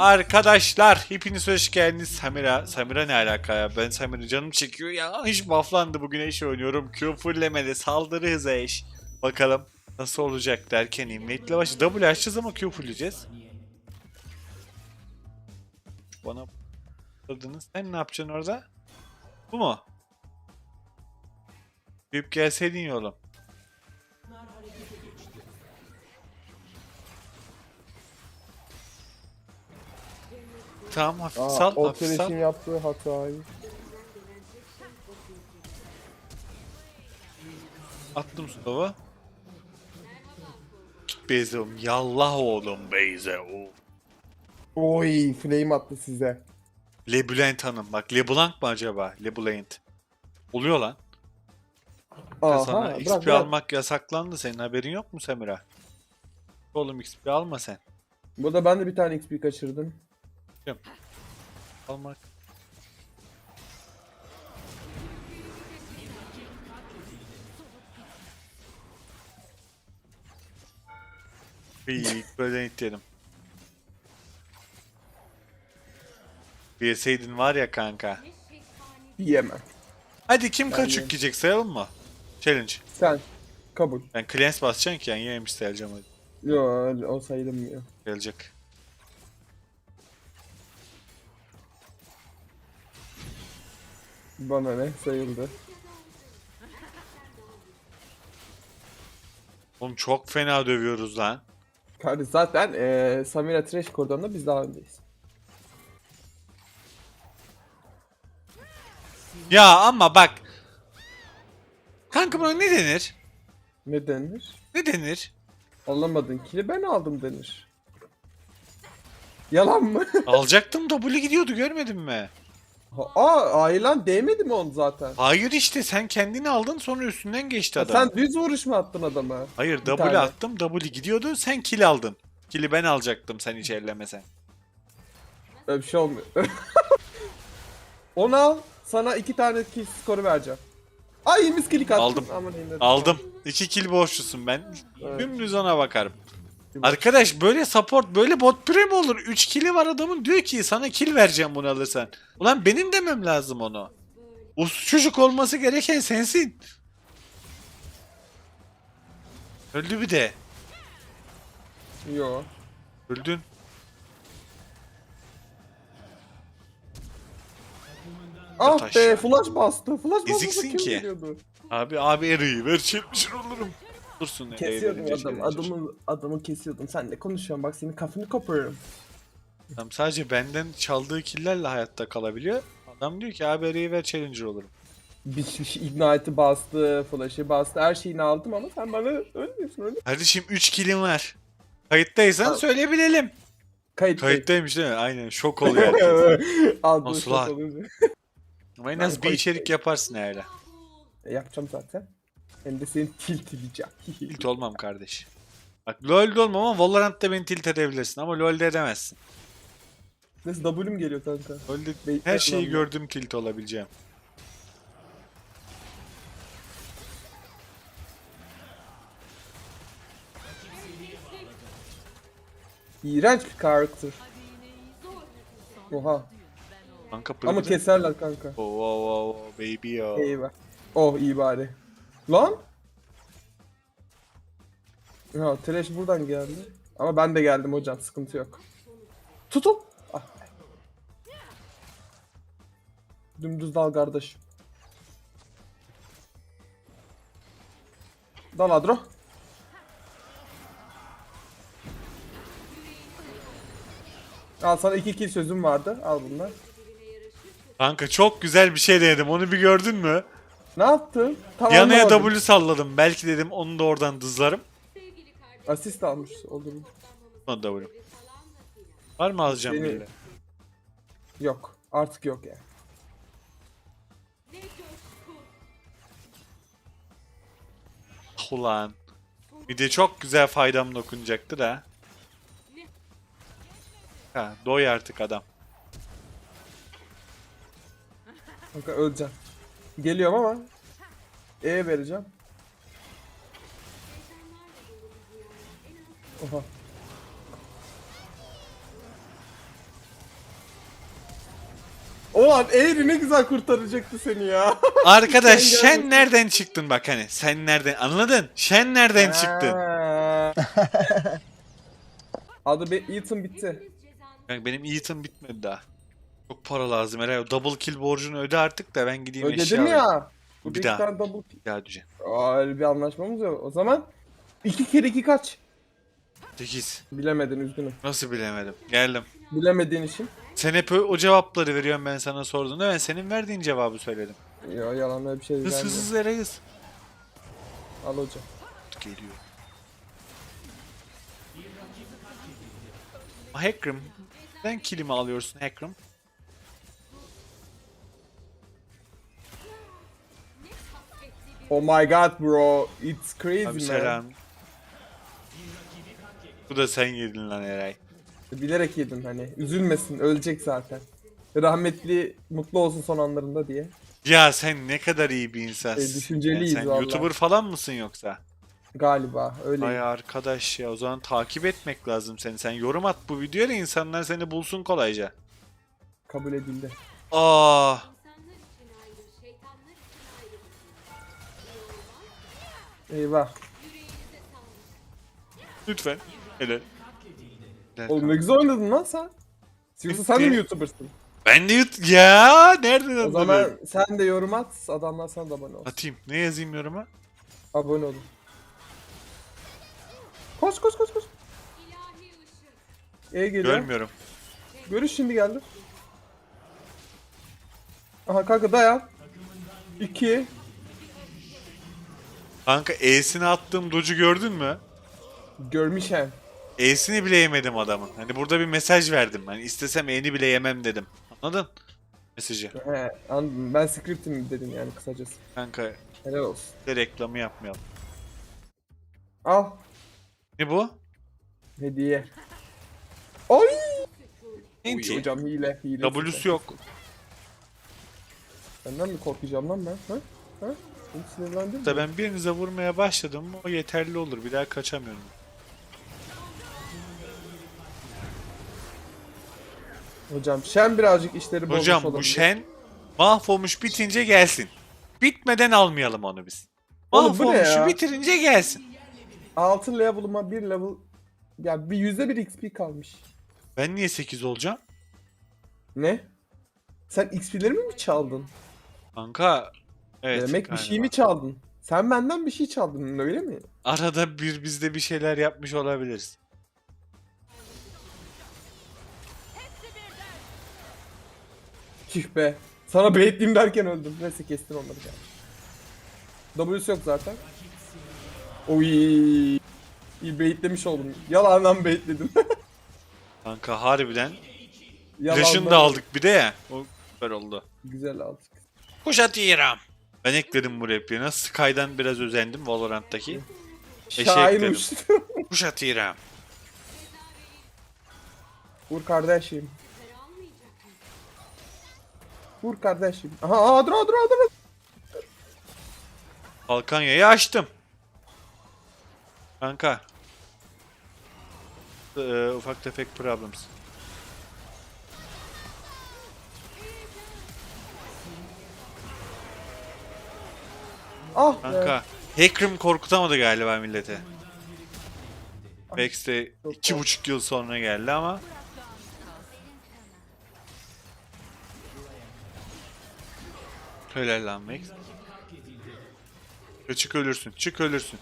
Arkadaşlar hepiniz hoş geldiniz. Samira, Samira ne alaka ya? Ben Samira canım çekiyor ya. Hiç bufflandı bugün eş oynuyorum. Q fullemedi. Saldırı hızı eş. Bakalım nasıl olacak derken inmate'le başı. W açacağız ama Q fulleyeceğiz. Bana Aldınız. Sen ne yapacaksın orada? Bu mu? Büyüp gelseydin ya oğlum. Tamam hafif Aa, sal o hafif sal. Thresh'in yaptığı hatayı. Attım slow'u. Git Beyze oğlum. Yallah oğlum Beyze o. Oy flame attı size. Leblanc Hanım. Bak Leblanc mı acaba? Leblanc. Oluyor lan. Aha Sana bırak XP bırak. almak yasaklandı. Senin haberin yok mu Semira? Oğlum XP alma sen. Burada ben de bir tane XP kaçırdım. Almak. İyi, böyle itledim. Yeseydin var ya kanka. Yiyemem. Hadi kim kaç Yani- yük yiyecek sayalım mı? Challenge. Sen. Kabul. Ben cleanse basacaksın ki yani yememiş sayacağım hadi. Yo öyle- o sayılmıyor. Gelecek. Bana ne sayıldı. Oğlum çok fena dövüyoruz lan. Kardeş zaten eee Samira Trash koridorunda biz daha öndeyiz. Ya ama bak. Kanka buna ne denir? Ne denir? Ne denir? Alamadın kili ben aldım denir. Yalan mı? Alacaktım W gidiyordu görmedin mi? Aa Aylan değmedi mi onu zaten? Hayır işte sen kendini aldın sonra üstünden geçti adam. Sen düz vuruş mu attın adama? Hayır tane. attım W gidiyordu sen kill aldın. Kill'i ben alacaktım sen hiç ellemesen. Öyle bir şey olmuyor. Onu al. Sana iki tane kill skoru vereceğim. Ay mis kill attın. Aldım. Aman Aldım. 2 kill borçlusun ben. Evet. Dümdüz ona bakarım. Arkadaş böyle support böyle bot pre mi olur? 3 kill'i var adamın diyor ki sana kill vereceğim bunu alırsan. Ulan benim demem lazım onu. O çocuk olması gereken sensin. Öldü bir de. Yo. Öldün. Ah Taş be ya. flash bastı. Flash bastı. Eziksin ki. Abi abi eriyi ver çekmişin olurum. Dursun Kesiyordum adamı. gelince. Adamı, adamı kesiyordum. Sen ne konuşuyorsun? Bak senin kafanı koparırım. Adam sadece benden çaldığı killerle hayatta kalabiliyor. Adam diyor ki abi eriyi ver challenger olurum. Bir şey ignite'ı bastı, flash'ı bastı. Her şeyini aldım ama sen bana öyle diyorsun öyle. Kardeşim 3 killim var. Kayıttaysan Al. söyleyebilelim. Kayıt. Kayıttaymış değil mi? Aynen şok oluyor. Aldım Nasıl şok lan? olunca. Ama en az bir içerik yaparsın öyle. E, yapacağım zaten. Hem de seni tilt edeceğim. Tilt olmam kardeş. Bak LoL'de olmam ama Valorant'ta beni tilt edebilirsin ama LoL'de edemezsin. Nasıl W'm geliyor kanka? LoL'de Bekle her şeyi lan. gördüm tilt olabileceğim. İğrenç bir karakter. Oha. Kanka Ama pırpır. keserler kanka. Oh, oh, oh, oh, baby ya. Eyvah. Oh iyi bari. Lan? Ya Trash buradan geldi. Ama ben de geldim hocam sıkıntı yok. Tutun. Ah. Dümdüz dal kardeş. Dal Adro. Al sana iki kill sözüm vardı. Al bunlar. Kanka çok güzel bir şey denedim. Onu bir gördün mü? Ne yaptın? Tamam. Yanaya W salladım. Belki dedim onu da oradan dızlarım. Asist almış olur. O W. Var mı alacağım Seni- biriyle? Yok. Artık yok ya. Ulan. Bir de çok güzel faydam dokunacaktı da. Ha, doy artık adam. Kanka öleceğim. Geliyorum ama E vereceğim. Oha. Ulan Eğri ne güzel kurtaracaktı seni ya. Arkadaş Sen sen nereden çıktın bak hani sen nereden anladın? Sen nereden çıktın? Adı be Ethan bitti. Benim Ethan bitmedi daha. Çok para lazım herhalde. Double kill borcunu öde artık da ben gideyim eşya Ödedim alayım. ya. Bir Bir daha. tane double daha diyeceğim. Aa, öyle bir anlaşmamız yok. O zaman iki kere iki kaç? 8. Bilemedin üzgünüm. Nasıl bilemedim. Geldim. Bilemediğin için. Sen hep o cevapları veriyorsun ben sana sorduğunda ben senin verdiğin cevabı söyledim. Ya yalan öyle bir şey Hız hız hız Eray hız. Al hocam. Geliyor. Hackrim. Sen kilimi alıyorsun Hackrim. Oh my god bro. It's crazy Abi man. selam. Bu da sen yedin lan Eray. Bilerek yedim hani. Üzülmesin. Ölecek zaten. Rahmetli mutlu olsun son anlarında diye. Ya sen ne kadar iyi bir insansın. E, düşünceliyiz sen vallahi. YouTuber falan mısın yoksa? Galiba öyle. Ay arkadaş ya o zaman takip etmek lazım seni. Sen yorum at bu videoya da insanlar seni bulsun kolayca. Kabul edildi. Aa, Eyvah. Lütfen. Helal. Oğlum ne güzel oynadın lan sen. Yoksa sen de mi YouTuber'sın? Ben de yut... Ya nereden O anladın? zaman sen de yorum at. Adamlar sana da abone olsun. Atayım. Ne yazayım yoruma? Abone olun. Koş koş koş koş. E geliyor. Görmüyorum. Görüş şimdi geldi. Aha kanka dayan. 2 Kanka E'sini attığım docu gördün mü? Görmüşem. E'sini bile yemedim adamın. Hani burada bir mesaj verdim. Hani istesem E'ni bile yemem dedim. Anladın? Mesajı. He anladım. Ben scriptim dedim yani kısacası. Kanka Helal olsun. de reklamı yapmayalım. Al. Ne bu? Hediye. Oy! Uy, Enti. hocam hile hile. W'su yok. Benden mi korkacağım lan ben? Ha? Ha? Bunu sinirlendim Da mi? ben birinize vurmaya başladım mı o yeterli olur. Bir daha kaçamıyorum. Hocam Şen birazcık işleri bozmuş Hocam bu olabilir. şen mahvolmuş bitince gelsin. Bitmeden almayalım onu biz. Oğlum bu ne Mahvolmuşu ya? bitirince gelsin. 6 level'ıma 1 level ya bir yüzde bir XP kalmış. Ben niye 8 olacağım? Ne? Sen XP'lerimi mi çaldın? Kanka evet. Demek bir şey mi çaldın? Sen benden bir şey çaldın öyle mi? Arada bir bizde bir şeyler yapmış olabiliriz. Tüh be. Sana baitleyeyim derken öldüm. Neyse kestin onları ya. W'su yok zaten. Oy. İyi baitlemiş oldum. Yalandan baitledim. Kanka harbiden. Yalandan. Flash'ını da aldık bir de ya. O süper oldu. Güzel aldık. Kuşatıyorum. Ben ekledim bu repliği. Nasıl Sky'dan biraz özendim Valorant'taki. Eşek Şahinmiş. Kuşatıyorum. Vur kardeşim. Zara almayacak mı? Vur kardeşim. Aha aa, dur dur dur. dur. Balkanya'yı açtım. Kanka. Ee, ufak tefek problems. Ah be. Kanka. Hackrim korkutamadı galiba millete. Vex de Çok iki buçuk yıl sonra geldi ama. Helal lan. Ya Çık ölürsün, çık ölürsün.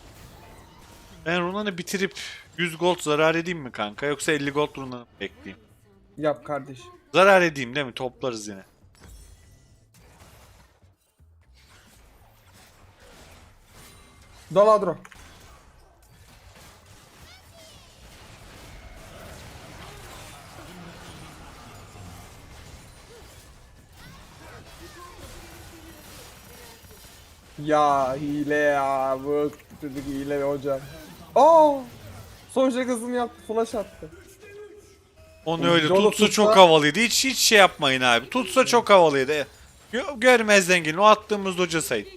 Ben Runan'ı bitirip 100 gold zarar edeyim mi kanka yoksa 50 gold Runan'ı bekleyeyim? Yap kardeş. Zarar edeyim değil mi? Toplarız yine. Doladro. Ya hile ya bu çocuk hile hocam. Aa! Son şakasını yaptı, flash attı. Onu öyle tutsa tutsa- çok havalıydı. Hiç hiç şey yapmayın abi. Tutsa çok havalıydı. Gö- görmezden gelin. O attığımız hoca sayın.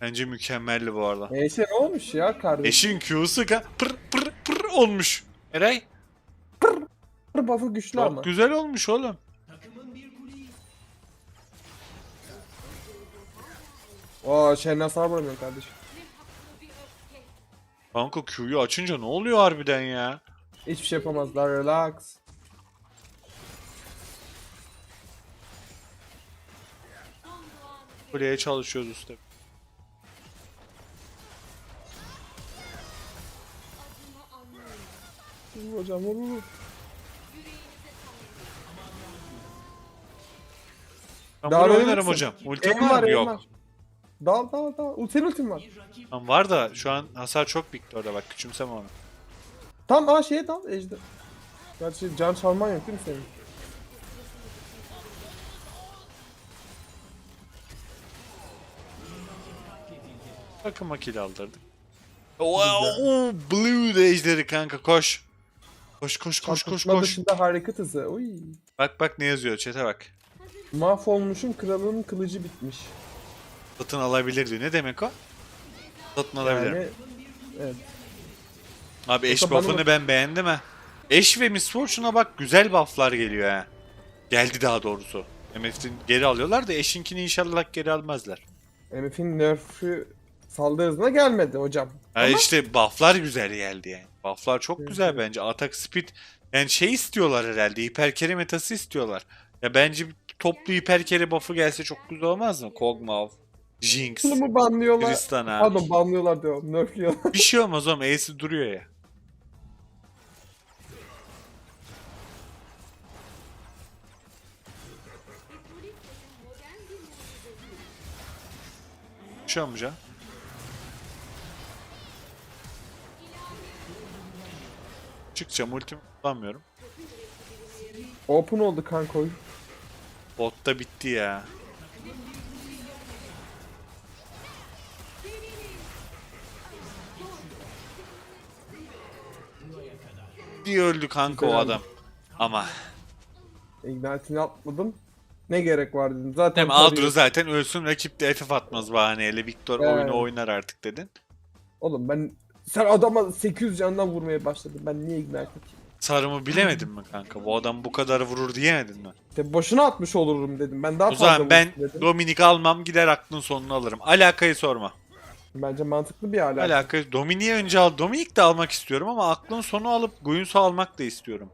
Bence mükemmeldi bu arada. Neyse ne olmuş ya kardeşim? Eşin Q'su ka- pır pır pır olmuş. Eray Buff'ı güçlü çok ama. güzel olmuş oğlum. Aa Şenlen sana vuramıyor kardeşim. Kanka Q'yu açınca ne oluyor harbiden ya? Hiçbir şey yapamazlar relax. Kuleye çalışıyoruz usta. Vur hocam vur vur. Ben Daha bunu verir oynarım misin? hocam. Ultim Elim var mı? elim Yok. var. Dal dal dal. U- Senin ultin var. Tamam, var da şu an hasar çok bitti orada bak küçümseme onu. Tam aa şeye dal ejder. Gerçi can çalman yok değil mi senin? Takım akil aldırdık. Oo, Blue de ejderi kanka koş. Koş koş koş koş Kapatma koş. dışında hareket hızı. Uy. Bak bak ne yazıyor çete bak. Mahvolmuşum kralın kılıcı bitmiş. Satın alabilir diyor. Ne demek o? Satın alabilirim. Yani evet. Abi eş Yoksa buff'ını ben beğendim ha. Eş ve Miss Fortune'a bak güzel buff'lar geliyor ha. Geldi daha doğrusu. MF'in geri alıyorlar da eşinkini inşallah geri almazlar. MF'in nerf'ü saldırı hızına gelmedi hocam. Ha Ama işte buff'lar güzel geldi yani. Buff'lar çok Evet, güzel bence. Atak speed yani şey istiyorlar herhalde. Hiperkere metası istiyorlar. Ya bence bir toplu hiperkere buff'ı gelse çok güzel olmaz mı? Kog'Maw, Jinx, bunu banlıyorlar? Tristana. Pardon banlıyorlar diyorum. Nerfliyorlar. Bir şey olmaz oğlum. Ace'i duruyor ya. Bir şey olmayacak. Çıkacağım. Ultim kullanmıyorum. Open oldu kanka oyun. Botta bitti ya. diye öldü kanka o adam. Ama Ignite'ini atmadım. Ne gerek var dedim. Zaten tarıyor. Aldro zaten ölsün rakip de FF atmaz bahaneyle. Victor Yani. oyunu oynar artık dedin. Oğlum ben sen adama 800 candan vurmaya başladın. Ben niye ignite atayım? Sarımı bilemedin mi kanka? Bu adam bu kadar vurur diyemedin mi? İşte boşuna atmış olurum dedim. Ben daha O fazla zaman ben dedim. Dominik almam gider aklın sonunu alırım. Alakayı sorma. Bence mantıklı bir alaka. Alakayı Dominik'i önce al. Dominik de almak istiyorum ama aklın sonu alıp Guinsoo almak da istiyorum.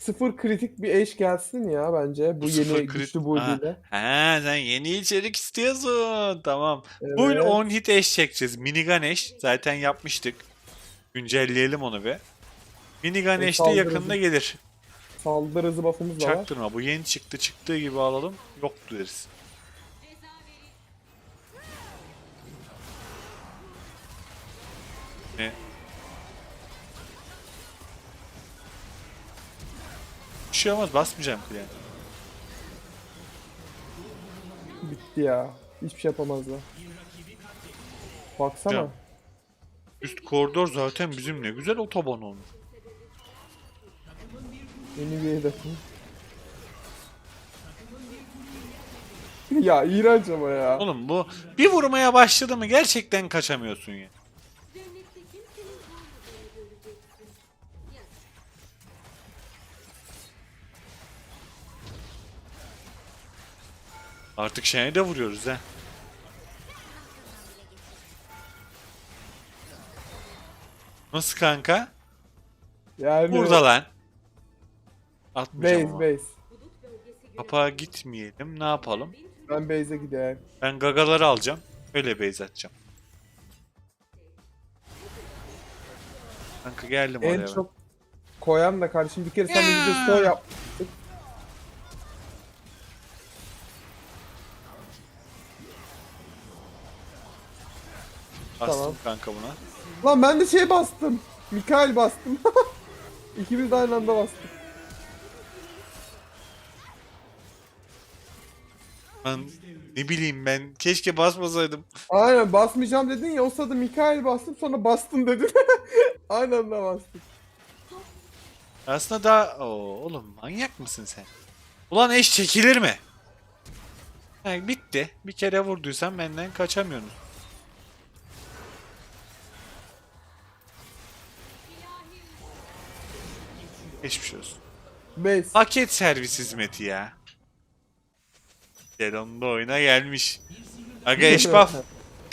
Sıfır kritik bir eş gelsin ya bence. Bu, sıfır yeni crit- güçlü build'iyle. He sen yeni içerik istiyorsun. Tamam. Evet. Full 10 hit eş çekeceğiz. Minigun eş. Zaten yapmıştık. Güncelleyelim onu be. Minigun E, eş de yakında gelir. Saldırı hızı buff'ımız da var. Çaktırma. Bu yeni çıktı. Çıktığı gibi alalım. Yoktu deriz. Ne? Bir şey olmaz. Basmayacağım kliye. Bitti ya. Hiçbir şey yapamazlar. Baksana. Ya. Üst koridor zaten bizim ne güzel otoban olmuş. Yeni bir hedefim. ya iğrenç ama ya. Oğlum bu bir vurmaya başladı mı gerçekten kaçamıyorsun ya. Artık şeye de vuruyoruz ha. Nasıl kanka? Yani Burada lan. Atmayacağım Base ama. base. Kapağa gitmeyelim. Ne yapalım? Ben base'e gideyim. Ben gagaları alacağım. Öyle base atacağım. Kanka geldim oraya. En ben. çok koyan da kardeşim bir kere sen bir video story yap. Bastım Tamam. kanka buna. Lan ben de şey bastım. Mikael bastım. İkimiz de aynı anda bastık. Ben ne bileyim ben keşke basmasaydım. Aynen basmayacağım dedin ya o sırada Mikael bastım sonra bastın dedin. aynı anda bastık. Aslında daha... Oo, oğlum manyak mısın sen? Ulan eş çekilir mi? Ha, bitti. Bir kere vurduysan benden kaçamıyorsun. Geçmiş olsun. Base. Paket servis hizmeti ya. Delon da oyuna gelmiş. Aga eşbaf.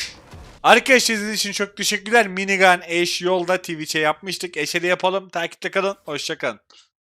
Arkadaşlar izlediğiniz için çok teşekkürler. Minigun Eş yolda Twitch'e yapmıştık. Eşe de yapalım. Takipte kalın. Hoşçakalın.